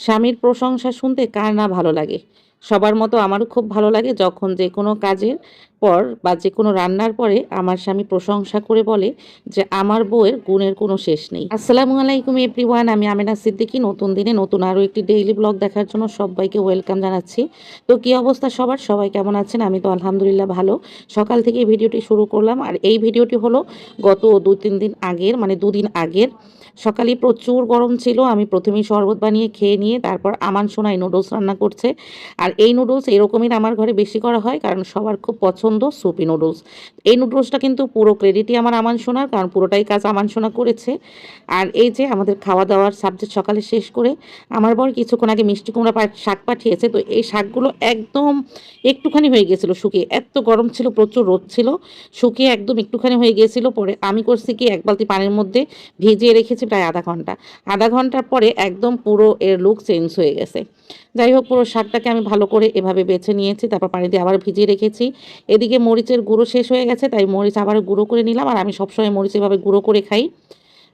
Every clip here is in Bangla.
স্বামীর প্রশংসা শুনতে কার না ভালো লাগে? সবার মতো আমারও খুব ভালো লাগে যখন যে কোনো কাজের পর বা যে কোনো রান্নার পরে আমার স্বামী প্রশংসা করে বলে যে আমার বউয়ের গুণের কোনো শেষ নেই। আসসালামু আলাইকুম এভরিওয়ান, আমি আমেনা সিদ্দিকি। নতুন দিনে নতুন আরও একটি ডেইলি ব্লগ দেখার জন্য সবাইকে ওয়েলকাম জানাচ্ছি। তো কী অবস্থা সবার? সবাই কেমন আছেন? আমি তো আলহামদুলিল্লাহ ভালো। সকাল থেকে ভিডিওটি শুরু করলাম আর এই ভিডিওটি হলো গত দু তিন দিন আগের মানে দুদিন আগের। সকালে প্রচুর গরম ছিল, আমি প্রথমেই শরবত বানিয়ে খেয়ে নিয়ে তারপর আমান সোনাই নুডলস রান্না করছে। আর এই নুডলস এরকমই আমার ঘরে বেশি করা হয়, কারণ সবার খুব পছন্দ সুপি নুডলস এই নুডলসটা কিন্তু পুরো ক্রেডিটই আমার আমান সোনার কারণ পুরোটাই কাজ আমান সোনা করেছে। আর এই যে আমাদের খাওয়া দাওয়ার সাবজেক্ট সকালে শেষ করে আমার বর কিছুক্ষণ আগে মিষ্টি কুমড়া শাক পাঠিয়েছে, তো এই শাকগুলো একদম একটুখানি হয়ে গেছিল শুকিয়ে। এত গরম ছিল, প্রচুর রোদ ছিল, শুকিয়ে একদম একটুখানি হয়ে গিয়েছিল পরে আমি করছি কি, এক বালতি পানির মধ্যে ভিজিয়ে রেখেছি প্রায় আধা ঘণ্টা। আধা ঘণ্টার পরে একদম পুরো এর লুক চেঞ্জ হয়ে গেছে। যাই হোক, পুরো শাকটাকে আমি ভালো করে এভাবে বেছে নিয়েছি, তারপর পানি দিয়ে আবার ভিজিয়ে রেখেছি। এদিকে মরিচের গুঁড়ো শেষ হয়ে গেছে, তাই মরিচ আবার গুঁড়ো করে নিলাম আর আমি সবসময় মরিচ এভাবে গুঁড়ো করে খাই।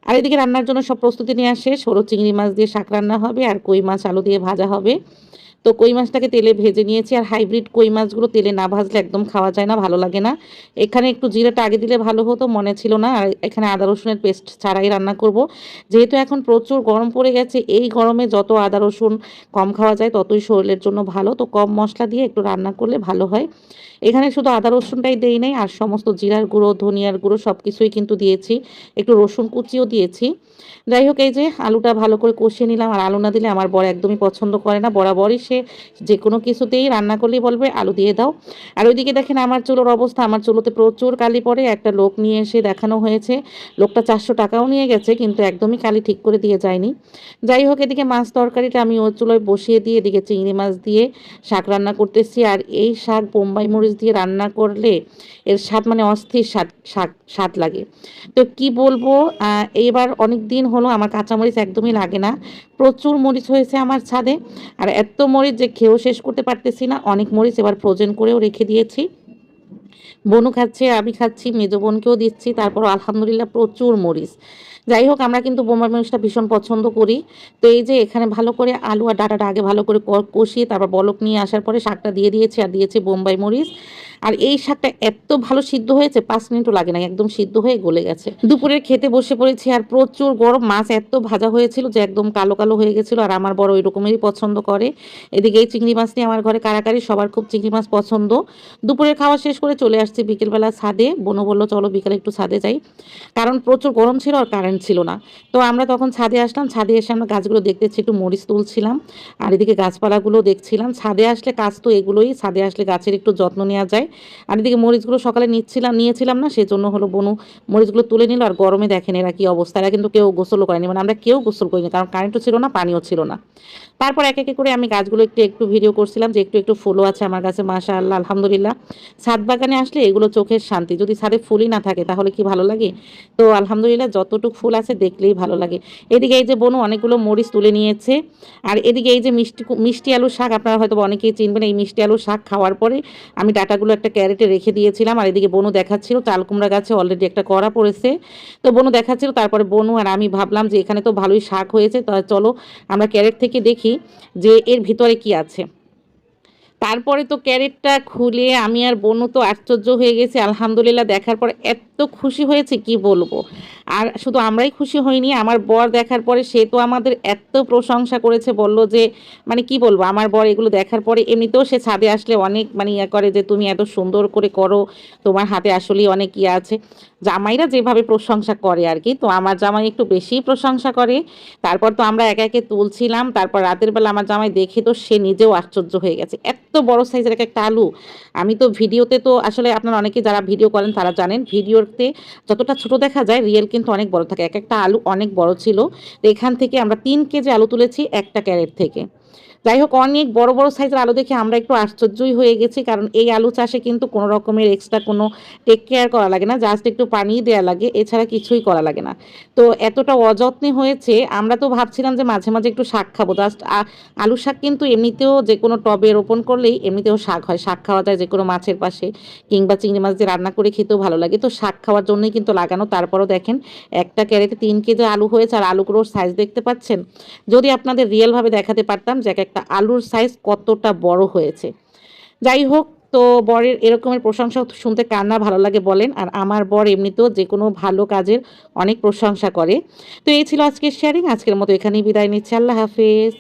আর এদিকে রান্নার জন্য সব প্রস্তুতি নিয়ে আসে সরো চিংড়ি মাছ দিয়ে শাক রান্না হবে আর কই মাছ আলু দিয়ে ভাজা হবে। তো কই মাছটাকে তেলে ভেজে নিয়েছি, আর হাইব্রিড কই মাছগুলো তেলে না ভাজলে একদম খাওয়া যায় না, ভালো লাগে না। এখানে একটু জিরাটা আগে দিলে ভালো হতো, মনে ছিল না, আর এখানে আদা রসুনের পেস্ট ছাড়াই রান্না করব। যেহেতু এখন প্রচুর গরম পড়ে গেছে, এই গরমে যত আদা রসুন কম খাওয়া যায়, ততই শরীরের জন্য ভালো। তো কম মশলা দিয়ে একটু রান্না করলে ভালো হয়। এখানে শুধু আদা রসুনটাই দেই নাই, আর সমস্ত জিরার গুঁড়ো, ধনিয়ার গুঁড়ো সব কিছুই কিন্তু দিয়েছি। একটু রসুন কুচিও দিয়েছি। যাই হোক, এই যে আলুটা ভালো করে কষিয়ে নিলাম, আর আলু না দিলে আমার বর একদমই পছন্দ করে না, বরাবরই সে যে কোনো কিছুতেই রান্না করলেই বলবে, আলু দিয়ে দাও। আর ওইদিকে দেখেন আমার চুলোর অবস্থা, আমার চুলোতে প্রচুর কালি পড়ে, একটা লোক নিয়ে এসে দেখানো হয়েছে। লোকটা চারশো টাকাও নিয়ে গেছে, কিন্তু একদমই কালি ঠিক করে দিয়ে যায়নি। যাই হোক, এদিকে মাছ তরকারিটা আমি ওর চুলোয় বসিয়ে দিয়ে, এদিকে চিংড়ি মাছ দিয়ে শাক রান্না করতেছি, আর এই শাক বোম্বাই মরিচ দিয়ে রান্না করলে এর স্বাদ মানে অস্থির স্বাদ স্বাদ লাগে। তো কি বলব এইবার অনেক দিন হলো আমার কাঁচামরিচ একদমই লাগে না। প্রচুর মরিচ হয়েছে আমার ছাদে। আর এত মরিচ যে খেয়েও শেষ করতে পারতেছি না। অনেক মরিচ এবার ফ্রোজেন করেও রেখে দিয়েছি। বনু খাচ্ছে, আমি খাচ্ছি, মেজো বোনকেও দিচ্ছি। তারপর আলহামদুলিল্লাহ প্রচুর মরিচ। যাই হোক, আমরা কিন্তু বোম্বাই মরিচটা ভীষণ পছন্দ করি। তো এই যে এখানে ভালো করে আলু আর ডাটাটা আগে ভালো করে কষিয়ে তারপর বলক নিয়ে আসার পরে শাকটা দিয়ে দিয়েছি আর দিয়েছি বোম্বাই মরিচ। আর এই শাকটা এত ভালো সিদ্ধ হয়েছে, পাঁচ মিনিটও লাগে না একদম সিদ্ধ হয়ে গলে গেছে। দুপুরের খেতে বসে পড়েছি আর প্রচুর গরম, মাছ এত ভাজা হয়েছিল যে একদম কালো কালো হয়ে গেছিল আর আমার বড় ওই রকমেরই পছন্দ করে। এদিকে এই চিংড়ি মাছ নিয়ে আমার ঘরে কারাকারি, সবার খুব চিংড়ি মাছ পছন্দ। দুপুরের খাওয়া শেষ করে চলে আসছি বিকেলবেলা ছাদে। বোনও বলল, চলো বিকেলে একটু ছাদে যাই। কারণ প্রচুর গরম ছিল আর কারেন্ট ছিল না। তো আমরা তখন ছাদে আসলাম, ছাদে এসে আমরা গাছগুলো দেখতেছি একটু মরিচ তুলছিলাম আর এদিকে গাছপালাগুলো দেখছিলাম। ছাদে আসলে কাজ তো এগুলোই, ছাদে আসলে গাছের একটু যত্ন নেওয়া যায়। আর এদিকে মরিচগুলো সকালে নিচ্ছিলাম, নিয়েছিলাম না, সেজন্য হলো বনু মরিচগুলো তুলে নিল আর গরমে দেখেন এরা কি অবস্থা। এরা কিন্তু কেউ গোসলও করেনি মানে আমরা কেউ গোসল করিনি, কারণ কারেন্টও ছিল না, পানিও ছিল না। তারপর এক একে করে আমি গাছগুলো একটু একটু ভিডিও করছিলাম যে একটু একটু ফুলও আছে আমার কাছে মাশা আল্লাহ আলহামদুলিল্লাহ। ছাদ বাগানে আসলে এগুলো চোখের শান্তি, যদি ছাদে ফুলই না থাকে তাহলে কি ভালো লাগে? তো আলহামদুলিল্লাহ যতটুকু ফুল আছে, দেখলেই ভালো লাগে। এদিকে এই যে বনু অনেকগুলো মরিচ তুলে নিয়েছে। আর এদিকে এই যে মিষ্টি মিষ্টি আলুর শাক, আপনারা হয়তো অনেকেই চিনবেন এই মিষ্টি আলুর শাক খাওয়ার পরে আমি ডাটাগুলো একটা ক্যারেটে রেখে দিয়েছিলাম। আর এদিকে বনু দেখাচ্ছিল চাল কুমড়া গাছে অলরেডি একটা কড়া পড়েছে। তো বনু দেখাচ্ছিল, তারপরে বনু আর আমি ভাবলাম যে এখানে তো ভালোই শাক হয়েছে, তো চলো আমরা ক্যারেট থেকে দেখি যে এর ভিতরে কি আছে। তারপরে তো ক্যারেটটা খুলে আমি আর বনু তো আশ্চর্য হয়ে গেছি, আলহামদুলিল্লাহ দেখার পর এত খুশি হয়েছে, কি বলব? আর শুধু আমরাই খুশি হইনি, আমার বর দেখার পরে সে তো আমাদের এত প্রশংসা করেছে, বলল যে মানে কি বলব, আমার বর এগুলো দেখার পরে এমনিতেও সে ছাদে আসলে অনেক মানে ইয়ে করে যে, তুমি এত সুন্দর করে করো, তোমার হাতে আসলেই অনেক ইয়ে আছে। জামাইরা যেভাবে প্রশংসা করে আর কি, তো আমার জামাই একটু বেশিই প্রশংসা করে। তারপর তো আমরা একে একে তুলছিলাম, তারপর রাতের বেলা আমার জামাই দেখে তো সে নিজেও আশ্চর্য হয়ে গেছে। এত বড় সাইজের এক একটা আলু। আমি তো ভিডিওতে তো আসলে আপনারা অনেকে যারা ভিডিও করেন তারা জানেন, ভিডিওতে যতটা ছোট দেখা যায় রিয়েল কিন্তু অনেক বড় থাকে। এক একটা আলু অনেক বড় ছিল। তো এখান থেকে আমরা তিন কেজি আলু তুলেছি একটা ক্যারেট থেকে। যাই হোক অনেক বড় বড় সাইজের আলু দেখে আমরা একটু আশ্চর্যই হয়ে গেছি, কারণ এই আলু চাষে কিন্তু কোনো রকমের এক্সট্রা কোনো টেক কেয়ার করা লাগে না জাস্ট একটু পানি দেওয়া লাগে, এছাড়া কিছুই করা লাগে না। তো এতটা অযত্নে হয়েছে, আমরা তো ভাবছিলাম যে মাঝে মাঝে একটু শাক খাব জাস্ট আলু শাক কিন্তু এমনিতেও যে কোনো টবে রোপণ করলেই এমনিতেও শাক হয়, শাক খাওয়া যায় যে কোনো মাছের পাশে, কিংবা চিংড়ি মাছ দিয়ে রান্না করে খেতেও ভালো লাগে। তো শাক খাওয়ার জন্যই কিন্তু লাগানো, তারপরও দেখেন, একটা ক্যারেটে তিন কেজি আলু হয়েছে, আর আলুগুলোর সাইজ দেখতে পাচ্ছেন? যদি আপনাদের রিয়েলভাবে দেখাতে পারতাম যে এক একটা আলুর সাইজ কতটা বড় হয়েছে। যাই হোক, তো বরের এরকমের প্রশংসা শুনতে কান্না ভালো লাগে বলেন, আর আমার বর এমনিতেও যে কোনো ভালো কাজের অনেক প্রশংসা করে। তো এই ছিল আজকের শেয়ারিং আজকের মতো এখানেই বিদায় নিচ্ছি। আল্লাহ হাফেজ।